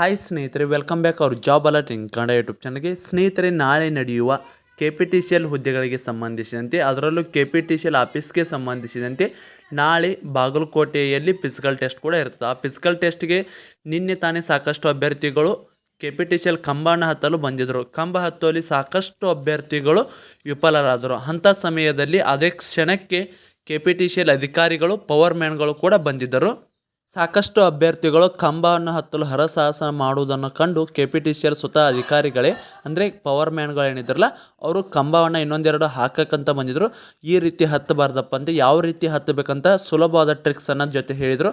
Hi ಸ್ನೇಹಿತರೆ welcome back ಅವ್ರ job alert in Kannada YouTube ಚಾನಲ್ಗೆ ಸ್ನೇಹಿತರೆ, ನಾಳೆ ನಡೆಯುವ K P T C L ಹುದ್ದೆಗಳಿಗೆ ಸಂಬಂಧಿಸಿದಂತೆ, ಅದರಲ್ಲೂ K P T C L ಆಫೀಸ್ಗೆ ಸಂಬಂಧಿಸಿದಂತೆ ನಾಳೆ ಬಾಗಲಕೋಟೆಯಲ್ಲಿ ಫಿಸಿಕಲ್ ಟೆಸ್ಟ್ ಕೂಡ ಇರ್ತದೆ. ಆ ಫಿಸಿಕಲ್ ಟೆಸ್ಟ್ಗೆ ನಿನ್ನೆ ತಾನೇ ಸಾಕಷ್ಟು ಅಭ್ಯರ್ಥಿಗಳು K P T C L ಕಂಬಾಣ ಹತ್ತಲು ಬಂದಿದ್ದರು. ಕಂಬ ಹತ್ತುವಲ್ಲಿ ಸಾಕಷ್ಟು ಅಭ್ಯರ್ಥಿಗಳು ವಿಫಲರಾದರು. ಅಂಥ ಸಮಯದಲ್ಲಿ ಅದೇ ಕ್ಷಣಕ್ಕೆ K P T C L ಅಧಿಕಾರಿಗಳು ಪವರ್ ಮ್ಯಾನ್ಗಳು ಕೂಡ ಬಂದಿದ್ದರು. ಸಾಕಷ್ಟು ಅಭ್ಯರ್ಥಿಗಳು ಕಂಬವನ್ನು ಹತ್ತಲು ಹರಸಾಹಸ ಮಾಡುವುದನ್ನು ಕಂಡು K P T C L ಸ್ವತಃ ಅಧಿಕಾರಿಗಳೇ, ಅಂದರೆ ಪವರ್ ಮ್ಯಾನ್ಗಳು ಏನಿದ್ರಲ್ಲ, ಅವರು ಕಂಬವನ್ನು ಇನ್ನೊಂದೆರಡು ಹಾಕಕ್ಕಂತ ಬಂದಿದ್ದರು ಈ ರೀತಿ ಹತ್ತಬಾರ್ದಪ್ಪ ಅಂತ ಯಾವ ರೀತಿ ಹತ್ತಬೇಕಂತ ಸುಲಭವಾದ ಟ್ರಿಕ್ಸನ್ನು ಜೊತೆ ಹೇಳಿದರು.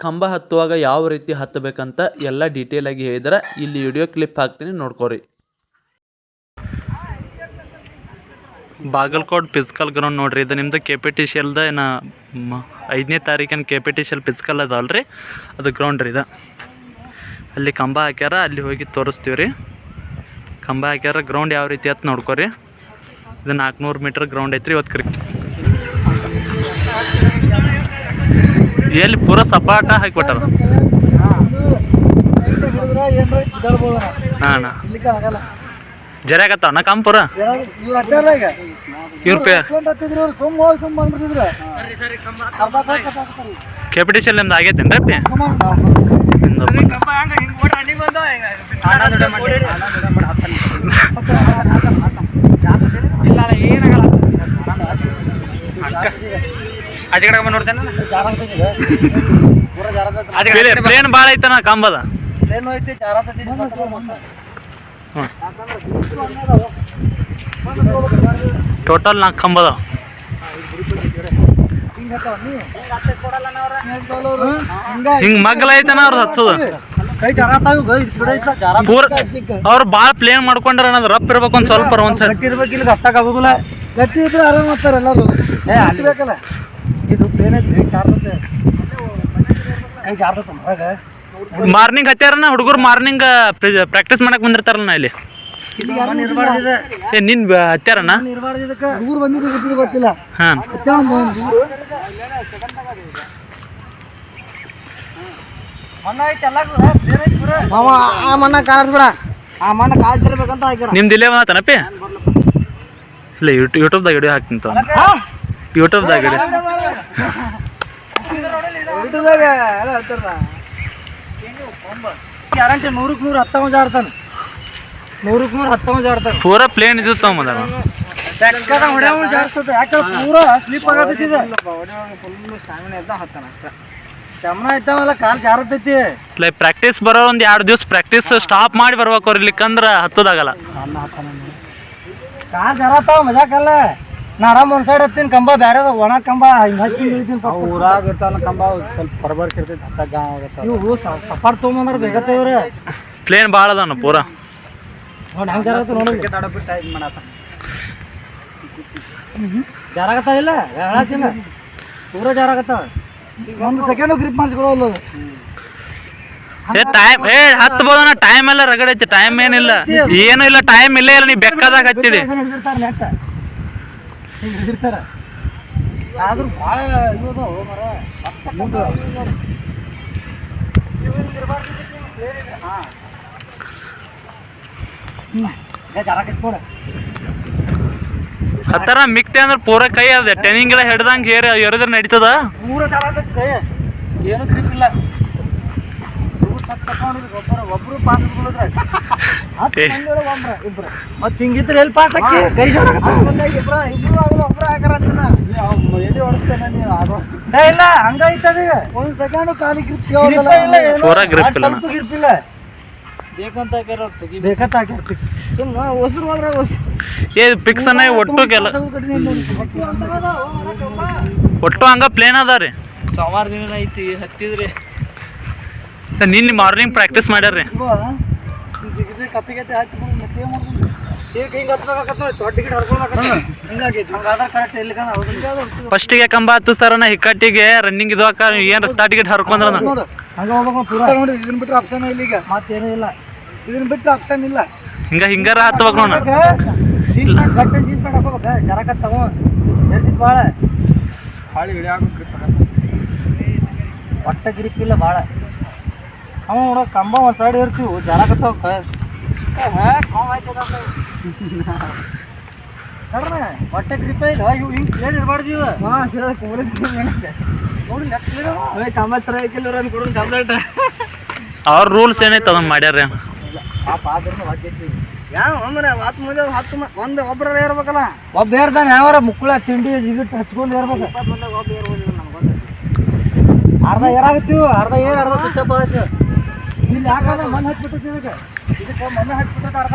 ಕಂಬ ಹತ್ತುವಾಗ ಯಾವ ರೀತಿ ಹತ್ತಬೇಕಂತ ಎಲ್ಲ ಡೀಟೇಲಾಗಿ ಹೇಳಿದ್ರೆ. ಇಲ್ಲಿ ವಿಡಿಯೋ ಕ್ಲಿಪ್ ಹಾಕ್ತೀನಿ ನೋಡ್ಕೊರಿ ಬಾಗಲಕೋಟ್ ಫಿಸಿಕಲ್ ಗ್ರೌಂಡ್ ನೋಡ್ರಿ ಇದು ನಿಮ್ದು ಕೆ ಪಿ ಟಿ ಸಿ ಎಲ್ದ ಏನ ಐದನೇ ತಾರೀಕಿನ K P T C L physical ಅದಾವಲ್ಲ ರೀ ಅದು ಗ್ರೌಂಡ್ ರೀ ಇದು. ಅಲ್ಲಿ ಕಂಬ ಹಾಕ್ಯಾರ ಅಲ್ಲಿ ಹೋಗಿ ತೋರಿಸ್ತೀವಿ ರೀ ಕಂಬ ಹಾಕ್ಯಾರ ಗ್ರೌಂಡ್ ಯಾವ ರೀತಿ ಅಂತ ನೋಡ್ಕೊರಿ. ಇದು ನಾಲ್ಕುನೂರು ಮೀಟ್ರ್ ಗ್ರೌಂಡ್ ಐತ್ರಿ ಇವತ್ತು ಕ್ರಿಕೆಟ್ ಎಲ್ಲಿ ಪೂರ ಸಪಾಟ ಹಾಕಿಬಿಟ್ಟಾರ? ಹಾಂ. ಅಣ್ಣ ಇದಾಡ್ಬೋದ ಹಾಂ ಇಲ್ಲಿಕ್ಕೆ ಕಾಂಪುರ ಇವ್ರು ಈಗ. ಇವ್ರ ಪೇ ಆಕ್ಸಿಡೆಂಟ್ ಹತ್ತಿದ್ರು ಸುಮ್ಮ ಹೋಗಿ ಸುಮ್ಮ ಪಿ? ನಿಮ್ದು ಆಗೈತೇನು ರೀ ಪಿ Come on. ಪ್ಲೇನ್ ಭಾಳ ಐತನ ಕಂಬದ. ಪ್ಲೇನ್ ಐತಿ ಜಾರತೈತಿ ಟೋಟಲ್ ನಾಲ್ಕು ಹತ್ತಾವ ನೀ? ಹಿಂಗ್ ಮಗ್ಲ ಐತನ ಅವ್ರದ್ದು ಹಚ್ಚದ ಕೈ ಪೂರ. ಅವ್ರು ಭಾಳ ಪ್ಲೇನ್ ಮಾಡ್ಕೊಂಡ್ರ ಅನ್ನೋದು ರಪ್ ಇರ್ಬೇಕು ಒಂದು ಸ್ವಲ್ಪ ಒಂದು ಗಟ್ಟಿ ಇರ್ಬೇಕು ಇಲ್ಲಿ ಆಗುದಿಲ್ಲ ಗಟ್ಟಿ ಇದ್ರೆ ಆರಾಮ್ ಮಾಡ್ತಾರೆ ಎಲ್ಲರೂ ಏ ಹಚ್ಬೇಕಲ್ಲ ಇದು ಪ್ಲೇನ್ ಐತಿ ಜಾರ್ತತೆ ಕೈ ಜಾರ್ತತ ಹೊರಗ ಮಾರ್ನಿಂಗ್ ಹತ್ಯಾರನ ಹುಡುಗರು ಮಾರ್ನಿಂಗ್ ಪ್ರಾಕ್ಟೀಸ್ ಮಾಡಕ್ ಬಂದಿರ್ತಾರಲ್ಲ ಇಲ್ಲಿ. ಏ ನಿನ್ ಬ- ಹತ್ಯಾರನ? ಹುಡುಗರು ಬಂದಿದ್ದು ಗೊತ್ತಿದ್ದು ಗೊತ್ತಿಲ್ಲ. ಹಾಂ. ಮಾವ ಆ ಮಣ್ಣ ಕಾಣಿಸ್ಬಿಡ. ಆ ಮಣ್ಣ ಕಾಯ್ತಿರ್ಬೇಕಂತ ಹಾಕ್ಯಾರ ನಿಮ್ದು ಇಲ್ಲೇ ಮಾತನಪ್ಪಿ ಇಲ್ಲ ಯೂಟ್ಯೂಬ್ ಯೂಟ್ಯೂಬ್ದಾಗ ವಿಡಿಯೋ ಹಾಕ್ತೀನಿ ತಗೋ. ಯೂಟ್ಯೂಬ್ದಾಗ ವಿಡಿಯೋ ಯೂಟ್ಯೂಬ್ದಾಗ ಗ್ಯಾರಂಟಿ ನೂರಕ್ಕೆ ನೂರು ಹತ್ತೊಂದು ಜಾರ್ತಾನೆ. ನೂರಕ್ಕೆ ನೂರು ಜಾರ್ತಾನೆ. ಪೂರ ಪ್ಲೇನ್ ಇದ್ದು ತಗೊಂಬದ ಬೆಕ್ಕದ ಹೊಡೆಯವ ಜಾರ್ತದೆ. ಯಾಕೆ ಪೂರ ಸ್ಲಿಪ್ ಆಗತೈತಿ ಫುಲ್ ಸ್ಟಾಮಿನಾ ಇದ್ದ ಹತ್ತಾನ ಅಷ್ಟ ಸ್ಟಾಮಿನಾ ಇದ್ದಾವಲ್ಲ ಕಾಲು ಜಾರತೈತಿ. ಇಲ್ಲ ಪ್ರಾಕ್ಟೀಸ್ ಬರೋ ಒಂದು ಎರಡು ದಿವಸ ಪ್ರಾಕ್ಟೀಸ್ ಸ್ಟಾಪ್ ಮಾಡಿ ಬರ್ಬೇಕು ಅವ್ರು ಇಲ್ಲಿಕಂದ್ರೆ ಹತ್ತದಾಗಲ್ಲ ಕಾಲು ಜಾರತಾವ ಮಜಾಕಲ್ಲ ನಾ ಆರಾಮ್ ಒಂದ್ ಸೈಡ್ ಹತ್ತಿನ ಕಂಬ ಬ್ಯಾರೆ ಒಣ ಕಂಬ ಹಿಂಗ್ ಹತ್ತಿ ಇಳಿತೀನಿ ಊರಾಗ ಇರ್ತಾವಲ್ಲ ಕಂಬ ಸ್ವಲ್ಪ ಬರ್ಬರ್ಕ್ ಇರ್ತೈತಿ ಹತ್ತಾಗ ಇವು ಸಪಾಟ್ ತೊಗೊಂಬಂದ್ರ ಇವ್ರೆ ಪ್ಲೇನ್ ಭಾಳ ಅದಾನ ಪೂರ. ಜಾರಾಗತ್ತ ಹೆಂಗ್ ಜಾರತ್ತ ನೋಡಿ ಕ್ರಿಕೆಟ್ ಆಡಬಿಟ್ಟು ಇದು ಮಾಡತ್ತ ಜಾರಾಗತ್ತಾವ ಇಲ್ಲ? ಹೇಳತ್ತಿನ. ಪೂರ ಒಂದು ಸೆಕೆಂಡ್ ಗ್ರಿಪ್ ಏ ಟೈಮ್ ಏ ಹತ್ಬೋದನ ಟೈಮ್ ಎಲ್ಲ ರಗಡ್ ಐತಿ ಟೈಮ್ ಏನಿಲ್ಲ. ಏನು ಇಲ್ಲ ಟೈಮ್ ಇಲ್ಲೇ ಇಲ್ಲ ನೀವು ಬೆಕ್ಕದಾಗ ಹತ್ತಿಡಿ ಹಿಡಿದಿರ್ತಾರೆ ನೆಟ್ ಹಿಂಗೆ ಹಿಡಿದಿರ್ತಾರೆ ಆದ್ರೂ ಭಾಳ ಇದು ಅದಾವ ಮರ. ಮುಂದೆ ಹತ್ತಾರ ಮಿಕ್ತೆ ಅಂದ್ರೆ ಪೂರ ಕೈ ಅದ. ಟೆನಿಂಗ್ ಎಲ್ಲ ಹಿಡ್ದಂಗೆ ಹೇರ್ ಎರಿದ್ರೆ ನಡೀತದ? ಪೂರ ಕೈ. ಏನು ಕ್ರಿಪ್ ಇಲ್ಲ ಒಬ್ರು ಪಾಸ್ ಇಬ್ರು. ಮತ್ತೆ ಹಿಂಗಿದ್ರೆ ಎಲ್ಲಿ ಪಾಸ್ ಹಾಕಿ ಕೈ ಇಲ್ಲ ಹಂಗೈತದ ಒಂದು ಸೆಕೆಂಡ್ ಖಾಲಿ ಗ್ರಿಪ್ ಪೂರ grip ಇಲ್ಲ ಸ್ವಲ್ಪ ಗ್ರಿಪ್ ಇಲ್ಲ. ಬೇಕಂತ ಹಾಕ್ಯಾರ ಬೇಕಂತ ಹಾಕ್ಯಾರ ಫಿಕ್ಸ್ ಸುಮ್ಮನೆ ಹೊಸರು ಹೋದ್ರೆ ಹೊಸ ಏ ಅನ್ನ ಒಟ್ಟು ಕೆಲ ಒಟ್ಟು ಹಂಗ ಪ್ಲೇನ್ ಅದ ರೀ ಸೋಮವಾರ ದಿನ ಐತಿ ಹತ್ತಿದ್ರಿ. ನಿನ್ನೆ ಮಾರ್ನಿಂಗ್ ಪ್ರಾಕ್ಟೀಸ್ ಮಾಡ್ಯಾರ್ರಿ. ಫಸ್ಟಿಗೆ ಕಂಬ ಹತ್ತಿಸ್ತಾರನ ಹಿಕ್ಕಟ್ಟಿಗೆ ರನ್ನಿಂಗ್ ಇದು ಹಾಕ ಏನು ಸ್ಟಾರ್ಟ್ ಗಿಟ್ ಹರ್ಕೊಂಡ್ರ ನೋಡು ಹಂಗ ಹೋಗ್ಬೇಕು ಪೂರ. ನೋಡಿ ಇದನ್ನ ಬಿಟ್ರೆ ಆಪ್ಷನ್ ಇಲ್ಲ ಈಗ. ಮತ್ತೇನೂ ಇಲ್ಲ. ಇದನ್ನ ಬಿಟ್ಟು ಆಪ್ಷನ್ ಇಲ್ಲ. ಹಿಂಗ ಹಿಂಗಾರ ಹತ್ಬೇಕು ನೋಡ ಭಾಳ ಒಟ್ಟ ಗ್ರಿಪ್ ಇಲ್ಲ ಭಾಳ ಅವ ನೋಡ ಕಂಬ ಒಂದು ಸೈಡ್ ಇರ್ತೀವಿ ಜಾರಕತ್ತಾವ ಹೊಟ್ಟೆ ಗ್ರಿಪ್ ಇಲ್ಲ ಇವು ಹಿಂಗೆ ಕ್ಲಿಯರ್ ಇರಬಾರ್ದು ಇವು. ನೋಡಿ ಕಂಪ್ಲೇಂಟ್ ಅವ್ರ ರೂಲ್ಸ್ ಏನೈತೆ ಅದನ್ನ ಮಾಡ್ಯಾರ ಆ ವಾದ್ಯತಿ ಯಾವ ಹತ್ತು ಮಂದಿ ಹತ್ತು ಒಂದು ಒಬ್ಬರ ಇರ್ಬೇಕಲ್ಲ. ಒಬ್ಬ ಇರ್ತಾನೆ ಯಾವಾರ ಮುಕ್ಕಳ ತಿಂಡಿ ಜಿಗಿಟ್ ಹಚ್ಕೊಂಡು ಇರ್ಬೇಕು. ಅರ್ಧ ಏರಾಗತ್ತೀವಿ ಅರ್ಧ ಏರ್ ಅರ್ಧ ಸುತ್ತಪ್ಪ ಇಲ್ಲಿ ಯಾಕಂದ್ರೆ ಮಣ್ಣು ಹಚ್ಬಿಟ್ಟಿರ್ತೀವಿ ಇದಕ್ಕೆ? ಇದಕ್ಕೆ ಮಣ್ಣು ಹಚ್ಬಿಟ್ಟಿರ್ತ ಅರ್ಧ.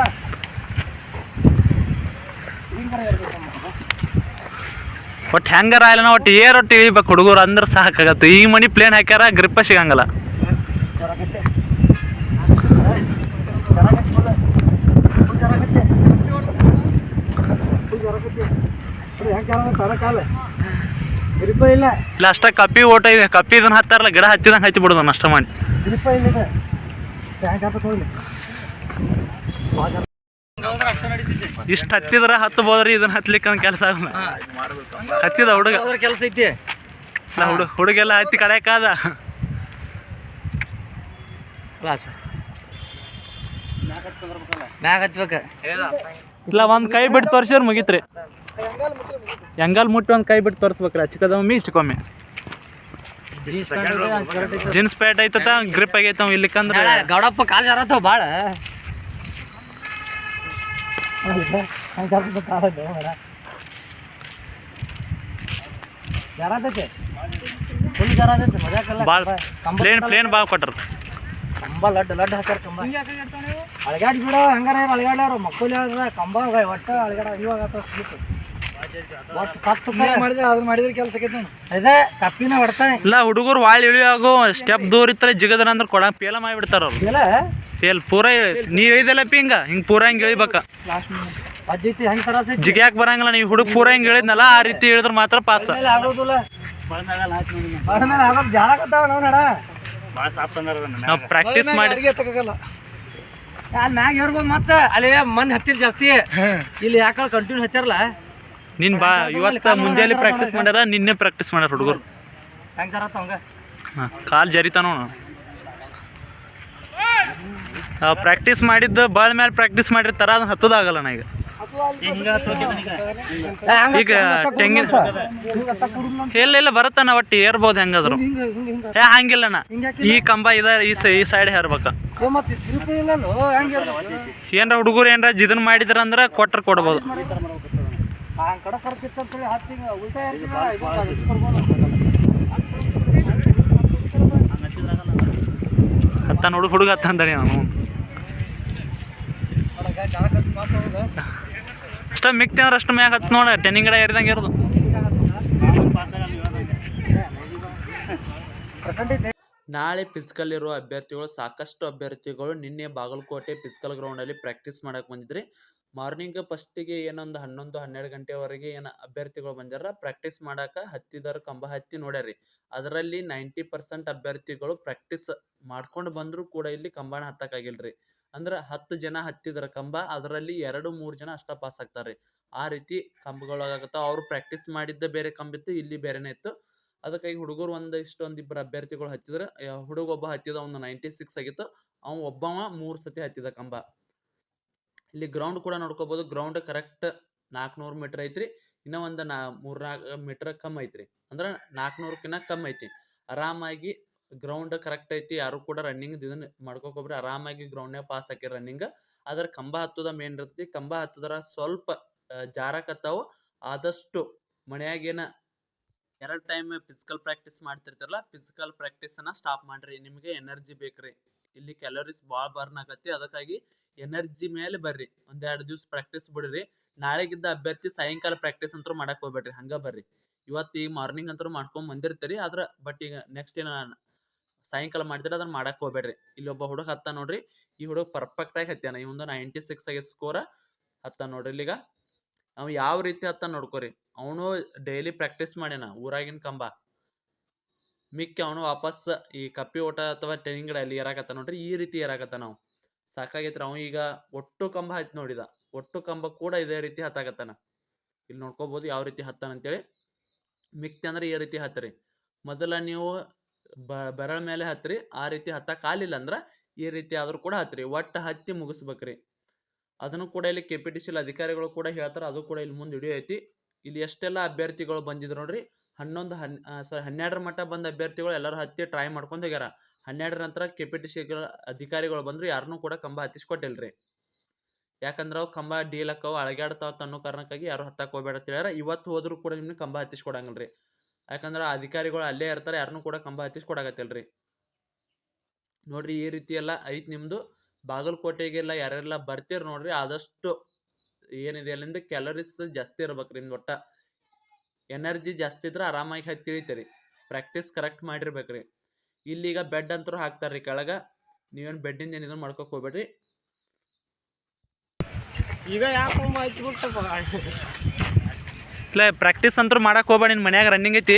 ಒಟ್ಟು ಹೆಂಗಾರ ಇಲ್ಲ ಒಟ್ಟು ಏರ್ ಒಟ್ಟು ಇಳಿಬೇಕು ಹುಡುಗರು ಅಂದ್ರೆ ಸಾಕಾಗತ್ತೆ. ಈ ಮನಿ ಪ್ಲೇನ್ ಹಾಕ್ಯಾರ ಗ್ರಿಪ್ಪ ಸಿಗಂಗಲ್ಲ. ಇಲ್ಲ. ಅಷ್ಟ ಕಪ್ಪಿ ಓಟ ಇದೆ. ಕಪ್ಪಿ ಇದನ್ನ ಹತ್ತಾರಲ್ಲ ಗಿಡ ಹಚ್ಚಿದಂಗೆ ಹಚ್ಚಿ ಬಿಡೋದು ನಷ್ಟ ಮಾಡಿ ಇಷ್ಟು ಹತ್ತಿದ್ರ ಹತ್ತಬೋದ್ರಿ ಇದನ್ನ ಹತ್ಲಿಕ್ಕೆ ಒಂದು ಕೆಲಸ ಆಗಲ್ಲ. ಹತ್ತಿದ ಹುಡುಗ. ಅದ್ರ ಕೆಲಸ ಐತಿ. ಹುಡುಗ ಹುಡುಗೆಲ್ಲ ಹತ್ತಿ ಕಡೆಯಕ್ಕಾದ ಕ್ಲಾಸ್ ಮ್ಯಾಗ ಹಚ್ಬೇಕ ಇಲ್ಲ ಒಂದು ಕೈ ಬಿಟ್ಟು ತೋರ್ಸಿದ್ರೆ ಮುಗಿತ್ರಿ. ಹೆಂಗಲ್ ಮುಟ್ಟಿ ಒಂದು ಕೈ ಬಿಟ್ಟು ತೋರಿಸ್ಬೇಕ್ರಿ ಚಿಕ್ಕದೊಮ್ಮೆ ಚಿಕ್ಕೊಮ್ಮೆ ಜೀನ್ಸ್ ಪ್ಯಾಂಟ್ ಐತತ ಗ್ರಿಪ್ ಆಗೈತವ ಇಲ್ಲಿಕಂದ್ರೆ ಗೌಡಪ್ಪ ಕಾಲ್ ಜರತ್ತವ ಭಾಳ ಜರಾತೈತೆ ಫುಲ್ ಜರಾತೈತೆ ಮಜಾಕಲ್ಲ. ಭಾಳ ಪ್ಲೇನ್ ಪ್ಲೇನ್ ಭಾಳ ಕೊಟ್ಟರು. ಕಂಬ ಲಡ್ಡು ಲಡ್ಡು ಹಾಕ್ಯಾರ ಕಂಬ. ಅಳಗಾಡಿ ಬಿಡ ಹಂಗಾರ ಅಳಗಾಡ್ಯಾರ ಮಕ್ಕಳು ಕಂಬ ಒಟ್ಟ ಅಳಗಾಡ ಇವಾಗ ಇಲ್ಲ ಹುಡುಗರು ವಾಳ್ ಇಳಿಯಾಗೋ ಸ್ಟೆಪ್ ದೂರ ಇತ್ತರೆ ಜಿಗದನ ಅಂದ್ರೆ ಕೊಡ ಪೇಲ ಮಾಡಿಬಿಡ್ತಾರ ಅವ್ರು. ಫೇಲ್ ಪೂರ ನೀ ಇಳಿದಲ್ಲಪ್ಪ ಹಿಂಗ ಹಿಂಗೆ ಪೂರ ಹಿಂಗೆ ಇಳಿಬೇಕ. ಲಾಸ್ಟ್ ಅಜ್ಜೈತಿ ಹೆಂಗ್ ತರಾಸ ಜಿಗ್ಯಾಕ್ ಬರಂಗಿಲ್ಲ ನೀವು ಹುಡುಗ ಪೂರ ಹಿಂಗ ಇಳಿದ್ನಲ್ಲ ಆ ರೀತಿ ಇಳಿದ್ರೆ ಮಾತ್ರ ಪಾಸ್ ನಾವು ನಾವು ಪ್ರಾಕ್ಟೀಸ್ ಮಾಡಿ ಮ್ಯಾಗ ಇರ್ಬೋದು ಮತ್ತೆ ಅಲ್ಲಿ ಮಣ್ಣು ಹತ್ತಿರ ಜಾಸ್ತಿ. ಇಲ್ಲಿ ಯಾಕೆ ಕಂಟಿನ್ಯೂ ಹತ್ತಾರಲ್ಲ ನಿನ್ ಬಾ ಇವತ್ತ ಮುಂಜಾನೆ ಪ್ರಾಕ್ಟೀಸ್ ಮಾಡ್ಯಾರ ನಿನ್ನೆ ಪ್ರಾಕ್ಟೀಸ್ ಮಾಡ್ಯಾರ ಹುಡುಗರು. ಹೆಂಗ್ ಜರತ್ತ ಹಂಗ ಕಾಲ್ ಜರಿತಾನೋ ಪ್ರಾಕ್ಟೀಸ್ ಮಾಡಿದ್ದು ಬಾಳ್ ಮೇಲೆ ಪ್ರಾಕ್ಟೀಸ್ ಮಾಡಿರ್ತಾರ ಅದನ್ನ ಹತ್ತೋದಾಗಲ್ಲ ನಾ ಈಗ. ಈಗ ತೆಂಗಿನ ಇಲ್ಲ ಇಲ್ಲ ಬರತ್ತಾನ ಒಟ್ಟು ಏರ್ಬೋದು ಹೆಂಗಾದ್ರು. ಏ ಹಂಗಿಲ್ಲಣ್ಣ ಈ ಕಂಬ ಇದ ಈ ಈ ಸೈಡ್ ಹೇರ್ಬೇಕ. ಏನ್ರ ಹುಡುಗರು ಏನ್ರ ಜಿದನ್ ಮಾಡಿದ್ರ ಅಂದ್ರ ಕೊಟ್ರ ಕೊಡ್ಬೋದು. ಆ ಕಡೆ ಹತ್ತು ಉಲ್ಟಾ. ಹತ್ತ ಹುಡುಗ ಹುಡುಗ ಹತ್ತ ಅಂದಾನೆ ಅವನು. ಅಷ್ಟ ಮಿಕ್ತಿ ಅಂದ್ರೆ ಅಷ್ಟು ಮ್ಯಾಗ ಹತ್ತು ನೋಡ ಟೆನ್ನಿಂಗ್ ಗಿಡ ಏರಿದಂಗೆ ಇರೋದು. ನಾಳೆ ಫಿಸಿಕಲ್ ಇರೋ ಅಭ್ಯರ್ಥಿಗಳು ಸಾಕಷ್ಟು ಅಭ್ಯರ್ಥಿಗಳು ನಿನ್ನೆ ಬಾಗಲಕೋಟೆ ಫಿಸಿಕಲ್ ಗ್ರೌಂಡಲ್ಲಿ ಪ್ರಾಕ್ಟೀಸ್ ಮಾಡಕ್ಕೆ ಬಂದಿದ್ರಿ. ಮಾರ್ನಿಂಗ್ ಫಸ್ಟಿಗೆ ಏನೊಂದು ಹನ್ನೊಂದು, ಹನ್ನೆರಡು ಗಂಟೆವರೆಗೆ ಏನು ಅಭ್ಯರ್ಥಿಗಳು ಬಂದಾರ ಪ್ರಾಕ್ಟೀಸ್ ಮಾಡಾಕ ಹತ್ತಿದಾರ ಕಂಬ ಹತ್ತಿ ನೋಡ್ಯಾರಿ. ಅದರಲ್ಲಿ ನೈಂಟಿ ಪರ್ಸೆಂಟ್ ಅಭ್ಯರ್ಥಿಗಳು ಪ್ರಾಕ್ಟೀಸ್ ಮಾಡ್ಕೊಂಡು ಬಂದರೂ ಕೂಡ ಇಲ್ಲಿ ಕಂಬನ ಹತ್ತಕ್ಕಾಗಿಲ್ರಿ. ಅಂದ್ರೆ ಹತ್ತು ಜನ ಹತ್ತಿದ್ರ ಕಂಬ, ಅದರಲ್ಲಿ ಎರಡು, ಮೂರು ಜನ ಅಷ್ಟ ಪಾಸ್ ಆಗ್ತಾರೆ ಆ ರೀತಿ ಕಂಬಗಳಾಗತ್ತ. ಅವ್ರು ಪ್ರಾಕ್ಟೀಸ್ ಮಾಡಿದ್ದ ಬೇರೆ ಕಂಬಿತ್ತು ಇಲ್ಲಿ ಬೇರೆನೇ ಇತ್ತು. ಅದಕ್ಕಾಗಿ ಹುಡುಗರು ಒಂದಿಷ್ಟು ಒಂದಿಬ್ಬರು ಅಭ್ಯರ್ಥಿಗಳು ಹಚ್ಚಿದ್ರೆ ಹುಡುಗ ಒಬ್ಬ ಹತ್ತಿದ ಒಂದು ನೈಂಟಿ ಸಿಕ್ಸ್ ಆಗಿತ್ತು, ಅವ ಒಬ್ಬವ ಮೂರು ಸತಿ ಹತ್ತಿದ ಕಂಬ. ಇಲ್ಲಿ ಗ್ರೌಂಡ್ ಕೂಡ ನೋಡ್ಕೋಬಹುದು ಗ್ರೌಂಡ್ ಕರೆಕ್ಟ್ ನಾಲ್ಕುನೂರು ಮೀಟರ್ ಐತ್ರಿ, ಇನ್ನ ಒಂದು ನಾ ಮೂರ್ನಾಲ್ಕು ಮೀಟರ್ ಕಮ್ಮಿ ಐತ್ರಿ. ಅಂದ್ರೆ ನಾಲ್ಕುನೂರಕ್ಕಿಂತ ಕಮ್ಮಿ ಐತಿ. ಆರಾಮಾಗಿ ಗ್ರೌಂಡ್ ಕರೆಕ್ಟ್ ಐತಿ, ಯಾರು ಕೂಡ ರನ್ನಿಂಗ್ ಇದನ್ನ ಮಾಡ್ಕೋಕೊಬ್ರಿ, ಆರಾಮಾಗಿ ಗ್ರೌಂಡ್ನಾಗ ಪಾಸ್ ಹಾಕಿ ರನ್ನಿಂಗ್ ಅದ್ರ ಕಂಬ ಹತ್ತದ ಮೇನ್ ಇರ್ತೈತಿ, ಕಂಬ ಹತ್ತದ್ರ ಸ್ವಲ್ಪ ಜಾರಕತ್ತಾವು ಆದಷ್ಟು ಮನ್ಯಾಗೇನ ಎರಡು ಟೈಮ್ ಫಿಸಿಕಲ್ ಪ್ರಾಕ್ಟೀಸ್ ಮಾಡ್ತಿರ್ತಾರಲ್ಲ ಫಿಸಿಕಲ್ ಪ್ರಾಕ್ಟೀಸನ್ನ ಸ್ಟಾಪ್ ಮಾಡ್ರಿ. ನಿಮಗೆ ಎನರ್ಜಿ ಬೇಕ್ರಿ. ಇಲ್ಲಿ ಕ್ಯಾಲೋರೀಸ್ ಭಾಳ ಬರ್ನ್ ಆಗತ್ತೆ. ಅದಕ್ಕಾಗಿ ಎನರ್ಜಿ ಮೇಲೆ ಬರ್ರಿ. ಒಂದೆರಡು ದಿವ್ಸ ಪ್ರಾಕ್ಟೀಸ್ ಬಿಡ್ರಿ. ನಾಳೆಗಿದ್ದ ಅಭ್ಯರ್ಥಿ ಸಾಯಂಕಾಲ ಪ್ರಾಕ್ಟೀಸ್ ಅಂತೂ ಮಾಡಕ್ ಹೋಗ್ಬೇಡ್ರಿ. ಹಂಗ ಬರ್ರಿ. ಇವತ್ತು ಈಗ ಮಾರ್ನಿಂಗ್ ಅಂತೂ ಮಾಡ್ಕೊಂಡ್ ಬಂದಿರ್ತೀರಿ. ಆದ್ರ ಬಟ್ ಈಗ ನೆಕ್ಸ್ಟ್ ಏನ ಸಾಯಂಕಾಲ ಮಾಡಿದ್ರೆ ಅದನ್ನ ಮಾಡಕ್ ಹೋಗ್ಬೇಡ್ರಿ. ಇಲ್ಲಿ ಒಬ್ಬ ಹುಡುಗ ಹತ್ತ ನೋಡ್ರಿ. ಈ ಹುಡುಗ ಪರ್ಫೆಕ್ಟ್ ಆಗಿ ಹತ್ತಾನ ಇವಂದು ನೈಂಟಿ ಸಿಕ್ಸ್ ಆಗಿ ಸ್ಕೋರ ಹತ್ತ ನೋಡ್ರಿ. ಇಲ್ಲಿಗ. ನಾವು ಯಾವ ರೀತಿ ಹತ್ತ ನೋಡ್ಕೋರಿ. ಅವನು ಡೈಲಿ ಪ್ರಾಕ್ಟೀಸ್ ಮಾಡ್ಯಾನ, ಊರಾಗಿನ ಕಂಬ. ಮಿಕ್ಕಿ ಅವನು ವಾಪಸ್ ಈ ಕಪ್ಪಿ ಓಟ ಅಥವಾ ಟೆನಿಂಗ್ ಅಲ್ಲಿ ಏರಾಕತ್ತ ನೋಡ್ರಿ, ಈ ರೀತಿ ಏರಾಕತ್ತ ನಾವು ಸಾಕಾಗೈತ್ರಿ, ಅವ ಈಗ ಒಟ್ಟು ಕಂಬ ಹತ್ತಿ ನೋಡಿದ. ಒಟ್ಟು ಕಂಬ ಕೂಡ ಇದೇ ರೀತಿ ಹತ್ತಾಕತ್ತಾನ. ಇಲ್ಲಿ ನೋಡ್ಕೋಬಹುದು ಯಾವ ರೀತಿ ಹತ್ತಾನ ಅಂತೇಳಿ. ಮಿಕ್ತಿ ಅಂದ್ರೆ ಈ ರೀತಿ ಹತ್ತರಿ. ಮೊದಲ ನೀವು ಬ, ಬೆರಳ ಮೇಲೆ ಹತ್ತರಿ, ಆ ರೀತಿ ಹತ್ತಕ್ಕೆ ಕಾಲಿಲ್ಲ ಅಂದ್ರೆ ಈ ರೀತಿ ಆದರೂ ಕೂಡ ಹತ್ತರಿ. ಒಟ್ಟು ಹತ್ತಿ ಮುಗಿಸ್ಬೇಕ್ರಿ. ಅದನ್ನು ಕೂಡ ಇಲ್ಲಿ ಕೆ ಪಿ ಟಿ ಅಧಿಕಾರಿಗಳು ಕೂಡ ಹೇಳ್ತಾರೆ, ಅದು ಕೂಡ ಇಲ್ಲಿ ಮುಂದೆ ಹಿಡಿಯೋ ಐತಿ ಇಲ್ಲಿ ಎಷ್ಟೆಲ್ಲ ಅಭ್ಯರ್ಥಿಗಳು ಬಂದಿದ್ರು ನೋಡ್ರಿ. ಹನ್ನೊಂದು, ಹನ್ ಸಾರಿ ಹನ್ನೆರಡರ ಮಟ್ಟ ಬಂದ ಅಭ್ಯರ್ಥಿಗಳು ಎಲ್ಲರೂ ಹತ್ತಿ ಟ್ರೈ ಮಾಡ್ಕೊಂಡು ಹೋಗ್ಯಾರ. ಹನ್ನೆರಡರ ನಂತರ ಕೆ ಪಿ ಟಿ ಸಿ ಅಧಿಕಾರಿಗಳು ಬಂದರು ಯಾರನ್ನೂ ಕೂಡ ಕಂಬ ಹತ್ತಿಸ್ಕೊಟ್ಟಿಲ್ರಿ. ಯಾಕಂದ್ರೆ ಅವು ಕಂಬ ಡೀಲಕ್ಕವು ಅಳಗ್ಯಾಡ್ತಾವ ಅನ್ನೋ ಕಾರಣಕ್ಕಾಗಿ ಯಾರು ಹತ್ತಕ್ಕೆ ಹೋಗ್ಬೇಡ ಅಂತ ಹೇಳ್ಯಾರ. ಇವತ್ತು ಹೋದರೂ ಕೂಡ ನಿಮ್ಗೆ ಕಂಬ ಹತ್ತಿಸ್ಕೊಡಂಗಿಲ್ರಿ. ಯಾಕಂದ್ರೆ ಅಧಿಕಾರಿಗಳು ಅಲ್ಲೇ ಇರ್ತಾರೆ ಯಾರನ್ನೂ ಕೂಡ ಕಂಬ ಹತ್ತಿಸ್ಕೊಡಾಗತ್ತಿಲ್ರಿ ನೋಡ್ರಿ ಈ ರೀತಿ ಎಲ್ಲ ಐತ್ ನಿಮ್ಮದು ಬಾಗಲಕೋಟೆಗೆಲ್ಲ ಯಾರೆಲ್ಲ ಬರ್ತೀರಿ ನೋಡ್ರಿ, ಆದಷ್ಟು ಏನಿದೆ ಅಲ್ಲಿಂದ ಕ್ಯಾಲರೀಸ್ ಜಾಸ್ತಿ ಇರ್ಬೇಕು ನಿಮ್ದು ಒಟ್ಟ ಎನರ್ಜಿ ಜಾಸ್ತಿ ಇದ್ರೆ ಆರಾಮಾಗಿ ಹತ್ತಿ ಇಳಿತೀರಿ. ಪ್ರಾಕ್ಟೀಸ್ ಕರೆಕ್ಟ್ ಮಾಡಿರ್ಬೇಕ್ರಿ. ಇಲ್ಲಿಗ ಬೆಡ್ ಅಂತೂ ಹಾಕ್ತಾರ್ರಿ ಕೆಳಗೆ. ನೀವೇನು ಬೆಡ್ಡಿಂದ ಏನಿದ್ರು ಇದನ್ನು ಮಾಡ್ಕೊಕ್ ಹೋಗ್ಬೇಡ್ರಿ. ಈಗ ಇಲ್ಲ ಪ್ರಾಕ್ಟೀಸ್ ಅಂತೂ ಮಾಡಕ್ಕೆ ಹೋಗ್ಬೇಡ ನಿನ್ನ ಮನ್ಯಾಗ ರನ್ನಿಂಗ್ ಐತಿ.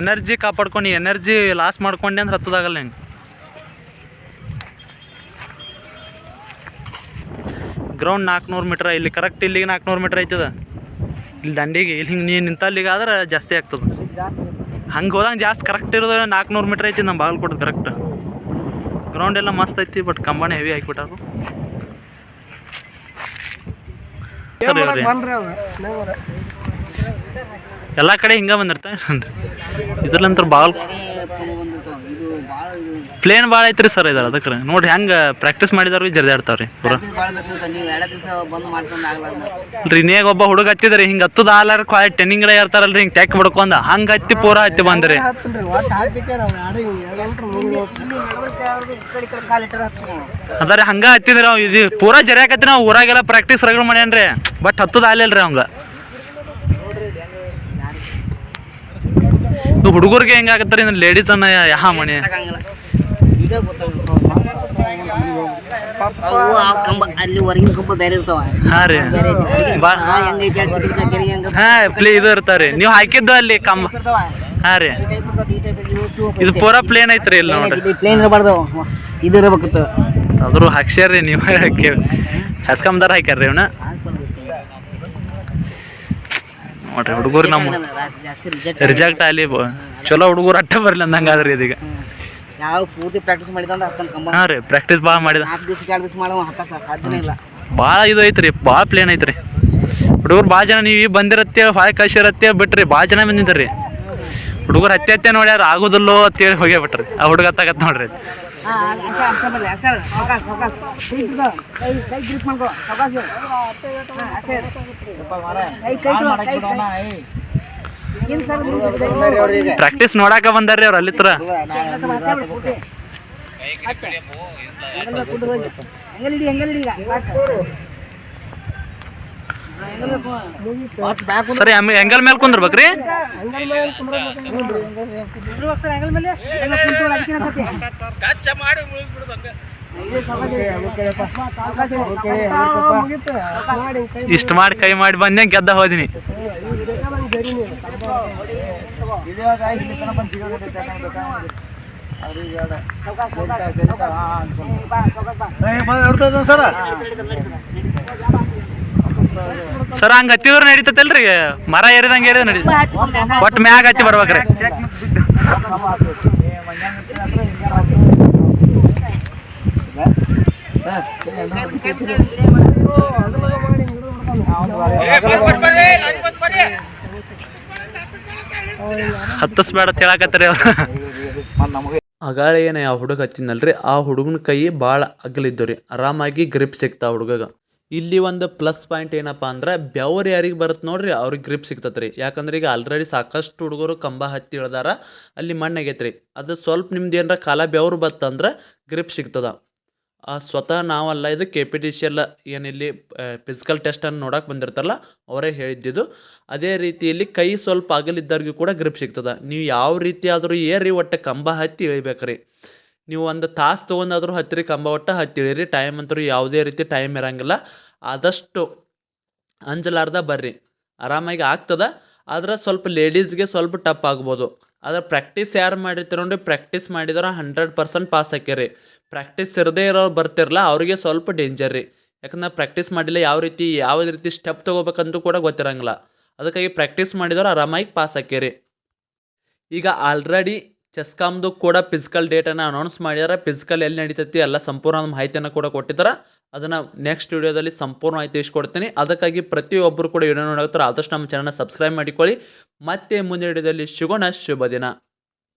ಎನರ್ಜಿ ಕಾಪಾಡ್ಕೊಂಡು ಎನರ್ಜಿ ಲಾಸ್ ಮಾಡ್ಕೊಂಡೆ ಅಂದ್ರೆ ಹತ್ತದಾಗಲ್ಲ ನೀನು ಗ್ರೌಂಡ್ ನಾಲ್ಕುನೂರು ಮೀಟ್ರ್ ಇಲ್ಲಿ ಕರೆಕ್ಟ್ ಇಲ್ಲಿಗೆ ನಾಲ್ಕುನೂರು ಮೀಟ್ರ್ ಐತದ. ಇಲ್ಲಿ ದಂಡಿಗೆ ಇಲ್ಲಿ ಹಿಂಗೆ ನೀನು ನಿಂತಲ್ಲಿಗೆ ಆದ್ರೆ ಜಾಸ್ತಿ ಆಗ್ತದೆ. ಹಂಗೆ ಹೋದಂಗೆ ಜಾಸ್ತಿ ಕರೆಕ್ಟ್ ಇರೋದು ನಾಲ್ಕುನೂರು ಮೀಟ್ರ್ ಐತಿ ನಮ್ಮ ಬಾಗಲಕೋಟೆ ಕರೆಕ್ಟ್ ಗ್ರೌಂಡ್ ಎಲ್ಲ ಮಸ್ತ್ ಐತಿ ಬಟ್ ಕಂಬಾನೆ ಹೆವಿ ಹಾಕಿಬಿಟ್ಟಾರು ಸರಿ ಎಲ್ಲ ಕಡೆ ಹಿಂಗೆ ಬಂದಿರ್ತಾ ಇದ್ರಲ್ಲಂತ್ರ ಭಾಳ ಪ್ಲೇನ್ ಭಾಳ ಐತ್ರಿ ಸರ್ ಇದಾರೆ ಅದಕ್ಕೆ ನೋಡ್ರಿ ಹೆಂಗೆ ಪ್ರಾಕ್ಟೀಸ್ ಮಾಡಿದಾರ ಜರ್ದಾಡ್ತಾವ್ರಿ ಪೂರ. ಮಾಡ್ಕೊಂಡು ಆಗಲ್ಲ ರೀ ನೇಗ ಒಬ್ಬ ಹುಡುಗ ಹತ್ತಿದ್ರಿ ಹಿಂಗೆ ಹತ್ತದ ಆಲಾರ ಕ್ವಾ ಟೆನ್ನಿಂಗ್ ಇರ್ತಾರಲ್ರಿ ಹಿಂಗೆ ಟ್ಯಾಕ್ ಬಿಡ್ಕೊಂಡ ಹಂಗೆ ಹತ್ತಿ ಪೂರ ಹತ್ತಿ ಬಂದ್ರಿ. ಅದಾರೆ ಹಂಗ ಹತ್ತಿದ್ರಿ ಅವ್. ಇದು ಪೂರ ಜರ್ಯಾಕತ್ತಿ ನಾವು ಊರಾಗೆಲ್ಲ ಪ್ರಾಕ್ಟೀಸ್ ರಗಡ್ ಮಾಡ್ಯಾನ್ರಿ. ಬಟ್ ಹತ್ತದ ಆಲಿಲ್ರಿ ಅವಂಗ. ಹುಡುಗರಿಗೆ ಹೆಂಗಾಗತ್ತಾರೆ ಲೇಡೀಸ್ ಅನ್ನ ಯಾ ಮಣಿ ಈಗ ಅವು ಆ ಕಂಬ ಅಲ್ಲಿ ಹೊರಗಿನ ಕಂಬ ಬೇರೆ ಇರ್ತಾವ. ಹಾ ರೀ. ಬಾ. ಹೆಂಗೈತಿ ಹೆಂಗ? ಹಾ ಪ್ಲೇ ಇದು ಇರ್ತಾವ್ರಿ. ನೀವು ಹಾಕಿದ್ದು ಅಲ್ಲಿ ಕಂಬ. ಹಾ ರೀ. ಇದು. ಪೂರಾ ಪ್ಲೇನ್ ಐತ್ರಿ ಇಲ್ಲಿ ನೋಡ್ರಿ. ಪ್ಲೇನ್ ಇರಬಾರ್ದು. ಇದು ಇರಬೇಕಿತ್ತು. ಅದ್ರು ಹಾಕ್ಸ್ಯಾರ್ರಿ ನೀವು ಹಸ್ಕಂದಾರ ಹಾಕ್ಯಾರ್ರಿ ಇವನ. ನೋಡ್ರಿ ಹುಡುಗರು ನಮ್ಮ ರಿಜೆಕ್ಟ್ ಆಲಿ ಅಲ್ಲಿ ಚಲೋ ಹುಡುಗರು ಅಟ್ಟ ಬರ್ಲಿ ಅಂದಂಗಾದ್ರಿ ಇದೀಗ. ಯಾವ ಪೂರ್ತಿ ಪ್ರಾಕ್ಟೀಸ್ ಮಾಡಿದಂದ್ರೆ ಹತ್ತನ ಕಂಬ. ಹಾ ರೀ ಪ್ರಾಕ್ಟೀಸ್ ಭಾಳ ಮಾಡಿದ. ನಾಲ್ಕು ದಿವಸಕ್ಕೆ ಎರಡು ದಿವಸ ಮಾಡೋ ಹತ್ತಕ್ಕೆ ಸಾಧ್ಯನೇ ಇಲ್ಲ. ಭಾಳ ಇದು ಐತ್ರಿ ಭಾಳ ಪ್ಲೇನ್ ಐತ್ರಿ. ಹುಡುಗರು ಭಾಳ ಜನ ನೀವು ಈಗ ಬಂದಿರತ್ತೆ ಹೊಳೆ ಕಳ್ಸಿರತ್ತೆ ಬಿಟ್ರಿ ಭಾಳ ಜನ ಬಂದಿದ್ದಾರಿ ಹುಡುಗರು ಹತ್ತೆ ಹತ್ತೆ ನೋಡ್ಯಾರ ಆಗೋದಿಲ್ಲೋ ಅಂತೇಳಿ ಹೋಗೇ ಬಿಟ್ರಿ. ಆ ಹುಡುಗ ತಗತ್ ನೋಡ್ರಿ. ಪ್ರಾಕ್ಟೀಸ್ ನೋಡಾಕ ಬಂದಾರ್ರಿ ಅವ್ರು ಅಲ್ಲಿತ್ರ ಸರಿ ಆಮೇಲೆ ಹೆಂಗಲ್ ಮೇಲೆ ಕುಂದ್ರಬೇಕ್ರಿ ಇಷ್ಟ ಮಾಡಿ ಕೈ ಮಾಡಿ ಬಂದೆ ಗೆದ್ದ ಹೋದಿನಿ ಸರ್ ಹಂಗ ಹತ್ತಿದ್ರು ನಡೀತೈತಲ್ರಿ? ಮರ ಏರಿದಂಗೆ ಏರಿದ ನಡಿ ಒಟ್ಟು ಮ್ಯಾಗ ಹತ್ತಿ ಬರ್ಬೇಕ್ರಿ. ಹತ್ತಿಸ್ಬೇಡ ಹೇಳಕತ್ತಾರೆ ಅವ್ರು. ಅಗಾಳೆ ಏನು ಆ ಹುಡುಗ ಹಚ್ಚಿನಲ್ರಿ ಆ ಹುಡುಗನ ಕೈ ಭಾಳ ಅಗಲಿದ್ದು ರೀ. ಆರಾಮಾಗಿ ಗ್ರಿಪ್ ಸಿಗ್ತಾ ಹುಡುಗಗ. ಇಲ್ಲಿ ಒಂದು ಪ್ಲಸ್ ಪಾಯಿಂಟ್ ಏನಪ್ಪ ಅಂದ್ರೆ ಬೆವರು ಯಾರಿಗೆ ಬರುತ್ತೆ ನೋಡ್ರಿ ಅವ್ರಿಗೆ ಗ್ರಿಪ್ ಸಿಗ್ತತೆ ಯಾಕಂದ್ರೆ ಈಗ ಆಲ್ರೆಡಿ ಸಾಕಷ್ಟು ಹುಡುಗರು ಕಂಬ ಹತ್ತಿ ಇಳ್ದಾರ, ಅಲ್ಲಿ ಮಣ್ಣಾಗೈತ್ರಿ. ಅದು ಸ್ವಲ್ಪ ನಿಮ್ದು ಏನಾರ ಕಾಲ ಬೆವರು ಬತ್ತಂದ್ರೆ ಗ್ರಿಪ್ ಸಿಗ್ತದ. ಸ್ವತಃ ನಾವಲ್ಲ, ಇದು ಕೆ ಪಿ ಟಿ ಸಿ ಎಲ್ಲ ಏನಿಲ್ಲಿ ಫಿಸಿಕಲ್ ಟೆಸ್ಟನ್ನು ನೋಡೋಕೆ ಬಂದಿರ್ತಾರಲ್ಲ, ಅವರೇ ಹೇಳಿದ್ದಿದ್ದು. ಅದೇ ರೀತಿಯಲ್ಲಿ ಕೈ ಸ್ವಲ್ಪ ಅಗಲಿದ್ದವ್ರಿಗೂ ಕೂಡ ಗ್ರಿಪ್ ಸಿಗ್ತದೆ. ನೀವು ಯಾವ ರೀತಿ ಆದರೂ ಏರಿ ಒಟ್ಟು ಕಂಬ ಹತ್ತಿ ಇಳಿಬೇಕ್ರಿ. ನೀವು ಒಂದು ತಾಸು ತೊಗೊಂಡಾದ್ರೂ ಹತ್ತಿರಿ, ಕಂಬ ಒಟ್ಟ ಹತ್ತಿ ಇಳಿರಿ. ಟೈಮ್ ಅಂತೂ ಯಾವುದೇ ರೀತಿ ಟೈಮ್ ಇರೋಂಗಿಲ್ಲ. ಆದಷ್ಟು ಅಂಜಲಾರ್ದ ಬರ್ರಿ. ಆರಾಮಾಗಿ ಆಗ್ತದೆ. ಆದರೆ ಸ್ವಲ್ಪ ಲೇಡೀಸ್ಗೆ ಸ್ವಲ್ಪ ಟಪ್ ಆಗ್ಬೋದು. ಆದ್ರೆ ಪ್ರಾಕ್ಟೀಸ್ ಯಾರು ಮಾಡಿರ್ತೀರ ನೋಡಿ ಪ್ರಾಕ್ಟೀಸ್ ಮಾಡಿದ್ರೆ ಹಂಡ್ರೆಡ್ ಪರ್ಸೆಂಟ್ ಪಾಸ್ ಆಕ್ಯಾರಿ ಪ್ರಾಕ್ಟೀಸ್ ಇರದೇ ಇರೋ ಬರ್ತಿರಲ್ಲ ಅವರಿಗೆ ಸ್ವಲ್ಪ ಡೇಂಜರ್ ರೀ. ಯಾಕಂದ್ರೆ ಪ್ರಾಕ್ಟೀಸ್ ಮಾಡಿಲ್ಲ ಯಾವ ರೀತಿ ಯಾವ ರೀತಿ ಸ್ಟೆಪ್ ತೊಗೋಬೇಕಂತೂ ಕೂಡ ಗೊತ್ತಿರಂಗಿಲ್ಲ. ಅದಕ್ಕಾಗಿ ಪ್ರಾಕ್ಟೀಸ್ ಮಾಡಿದ್ರೆ ಆರಾಮಾಗಿ ಪಾಸ್ ಆಕ್ಯಾರಿ ಈಗ ಆಲ್ರೆಡಿ ಚೆಸ್ಕಾಮ್ದು ಕೂಡ ಫಿಸಿಕಲ್ ಡೇಟನ್ನು ಅನೌನ್ಸ್ ಮಾಡಿದಾರೆ ಫಿಸಿಕಲ್ ಎಲ್ಲಿ ನಡೀತೈತಿ ಎಲ್ಲ ಸಂಪೂರ್ಣ ಮಾಹಿತಿಯನ್ನು ಕೂಡ ಕೊಟ್ಟಿದ್ದಾರೆ ಅದನ್ನು ನೆಕ್ಸ್ಟ್ ವಿಡಿಯೋದಲ್ಲಿ ಸಂಪೂರ್ಣ ಮಾಹಿತಿ ಇಸ್ಕೊಡ್ತೀನಿ ಅದಕ್ಕಾಗಿ ಪ್ರತಿಯೊಬ್ಬರು ಕೂಡ ವಿಡಿಯೋ ನೋಡೋತ್ತರ ಆದಷ್ಟು ನಮ್ಮ ಚಾನಲ್ನ ಸಬ್ಸ್ಕ್ರೈಬ್ ಮಾಡಿಕೊಳ್ಳಿ. ಮತ್ತೆ ಮುಂದಿನ ವಿಡಿಯೋದಲ್ಲಿ ಸಿಗೋಣ. ಶುಭ ದಿನ.